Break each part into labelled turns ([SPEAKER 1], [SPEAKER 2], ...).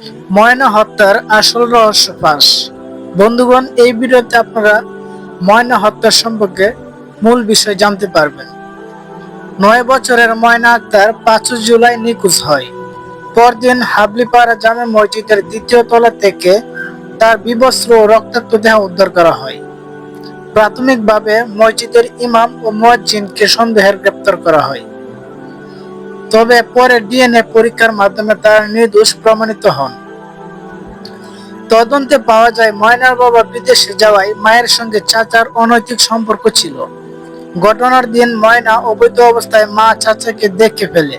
[SPEAKER 1] ময়না হত্যার আসল রহস্য ফাঁস। বন্ধুগণ, এই ভিডিওতে আপনারা ময়না হত্যার সম্পর্কে মূল বিষয় জানতে পারবেন। নয় বছরের ময়না আক্তার পাঁচই জুলাই নিখোঁজ হয়। পরদিন হাবলিপাড়া জামে মসজিদের দ্বিতীয় তলা থেকে তার বিবস্ত্র ও রক্তাক্ত দেহ উদ্ধার করা হয়। প্রাথমিকভাবে মসজিদের ইমাম ও মুয়াজ্জিনকে সন্দেহের গ্রেপ্তার করা হয়। তবে পরে ডিএনএ পরীক্ষার মাধ্যমে তার নির্দোষ প্রমাণিত হন। তদন্তে পাওয়া যায়, ময়নার বাবা বিদেশে যাওয়ায় মায়ের সঙ্গে চাচার অনৈতিক সম্পর্ক ছিল। ঘটনার দিন ময়না অবৈধ অবস্থায় মা চাচাকে দেখে ফেলে।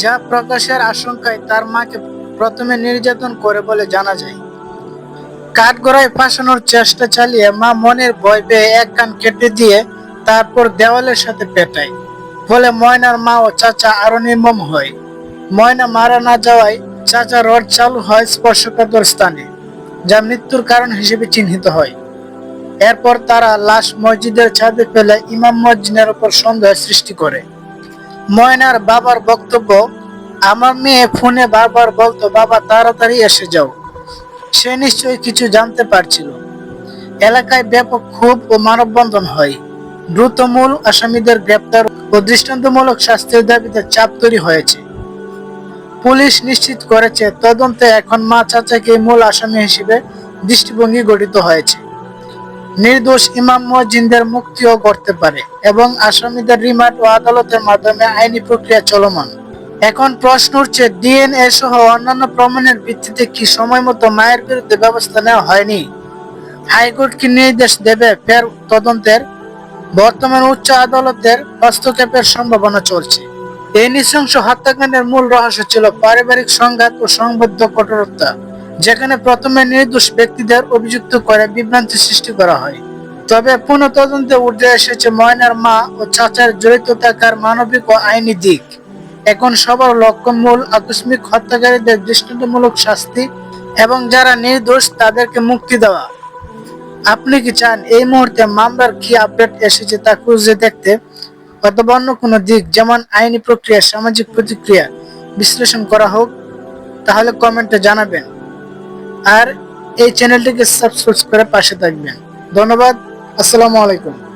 [SPEAKER 1] যা প্রকাশের আশঙ্কায় তার মাকে প্রথমে নির্যাতন করে বলে জানা যায়। কাঠগড়ায় ফাঁসানোর চেষ্টা চালিয়ে মা মনের ভয় পেয়ে এক কান কেটে দিয়ে তারপর দেওয়ালের সাথে পেটায়। ফলে ময়নার মা ও চাচা আরও নির্মম হয়। ময়না মারা না যাওয়ায় চাচা রড চালু হয় স্পর্শকাতর স্থানে, যা মৃত্যুর কারণ হিসেবে চিহ্নিত হয়। এরপর তারা লাশ মসজিদের ছাদে ফেলে ইমাম মসজিদের উপর সন্দেহ সৃষ্টি করে। ময়নার বাবার বক্তব্য, আমার মেয়ে ফোনে বারবার বলতো, বাবা, তাড়াতাড়ি এসে যাও। সে নিশ্চয়ই কিছু জানতে পারছিল। এলাকায় ব্যাপক ক্ষোভ ও মানববন্ধন হয়। দ্রুত মূল আসামিদের গ্রেপ্তার ও দৃষ্টান্তমূলক শাস্তির দাবিতে চাপ তৈরি হয়েছে। পুলিশ নিশ্চিত করেছে, তদন্তে এখন মা চাচাকে মূল আসামি হিসেবে দৃষ্টিভঙ্গি গঠিত হয়েছে। নির্দোষ ইমাম মুয়াজ্জিনদের মুক্তিও করতে পারে এবং আসামিদের রিমান্ড ও আদালতের মাধ্যমে আইনি প্রক্রিয়া চলমান। এখন প্রশ্ন উঠছে, ডিএনএ সহ অন্যান্য প্রমাণের ভিত্তিতে কি সময় মতো মায়ের বিরুদ্ধে ব্যবস্থা নেওয়া হয়নি? হাইকোর্ট কি নির্দেশ দেবে? ফের তদন্তের বর্তমান উচ্চ আদালতের হস্তক্ষেপের সম্ভাবনা চলছে। এই নৃশংস হত্যাকাণ্ডের মূল রহস্য ছিল পারিবারিক সংঘাত ও সংবদ্ধ কঠোরতা, যেখানে প্রথমে নির্দোষ ব্যক্তিদের অভিযুক্ত করে বিভ্রান্তি সৃষ্টি করা হয়। তবে পুনঃ তদন্তে উঠে এসেছে ময়নার মা ও চাচার জড়িত থাকার মানবিক ও আইনি দিক। এখন সবার লক্ষ্য মূল আকস্মিক হত্যাকারীদের দৃষ্টান্তমূলক শাস্তি এবং যারা নির্দোষ তাদেরকে মুক্তি দেওয়া। আপনি কি চান এই মুহূর্তে মামলার কি আপডেট এসেছে তা খুঁজে দেখতে অথবা অন্য কোনো দিক, যেমন আইনি প্রক্রিয়া, সামাজিক প্রতিক্রিয়া বিশ্লেষণ করা হোক, তাহলে কমেন্টে জানাবেন। আর এই চ্যানেলটিকে সাবস্ক্রাইব করে পাশে থাকবেন। ধন্যবাদ, আসসালামু আলাইকুম।